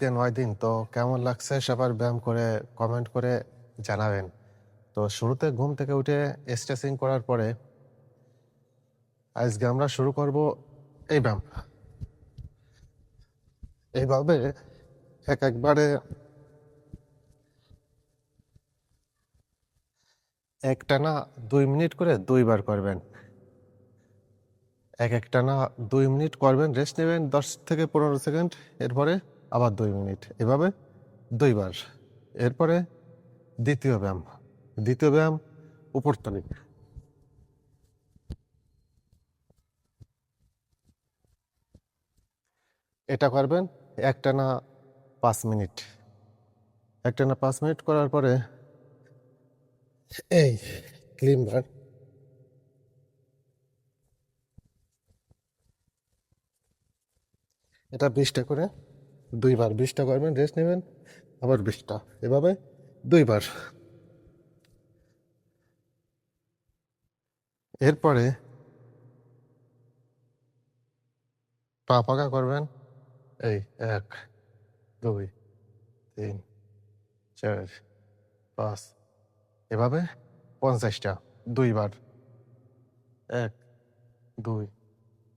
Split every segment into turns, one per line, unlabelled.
নয় দিন। তো কেমন লাগছে সবার ব্যায়াম করে কমেন্ট করে জানাবেন। তো শুরুতে ঘুম থেকে উঠে স্ট্রেচিং করার পরে আজকে আমরা শুরু করব এই ব্যায়াম। এইভাবে এক একবারে একটানা দুই মিনিট করে দুইবার করবেন। এক একটানা দুই মিনিট করবেন রেস্ট নেবেন, দশ থেকে পনেরো সেকেন্ড। এরপরে আবার দুই মিনিট। এভাবে দুইবার। এরপরে দ্বিতীয় ব্যায়াম। দ্বিতীয় ব্যায়াম উপরতলি এটা করবেন একটানা পাঁচ মিনিট। একটানা পাঁচ মিনিট করার পরে এই ক্লিমবার এটা বিশটা করে দুইবার বিশটা করবেন রেস্ট নেবেন, আবার বিশটা। এভাবে দুইবার। এরপরে পা পাকা করবেন। এই এক, দুই, তিন, চার, পাঁচ, এভাবে পঞ্চাশটা দুইবার। এক, দুই,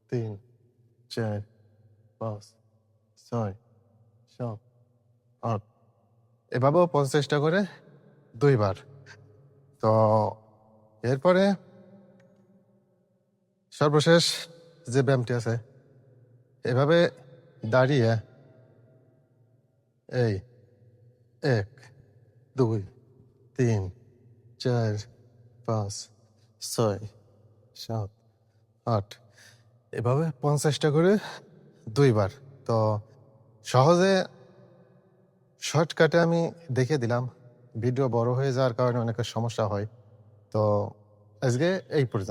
তিন, চার, পাঁচ, ছয় এভাবেও পঞ্চাশটা করে দুইবার। তো এরপরে সর্বশেষ যে ব্যায়ামটি আছে, এভাবে দাঁড়িয়ে এই এক, দুই, তিন, চার, পাঁচ, ছয়, সাত, আট, এভাবে পঞ্চাশটা করে দুইবার। তো সহজে শর্টকাটে আমি দেখে দিলাম। ভিডিও বড় হয়ে যাওয়ার কারণে অনেকের সমস্যা হয়। তো আজকে এই পর্যন্ত।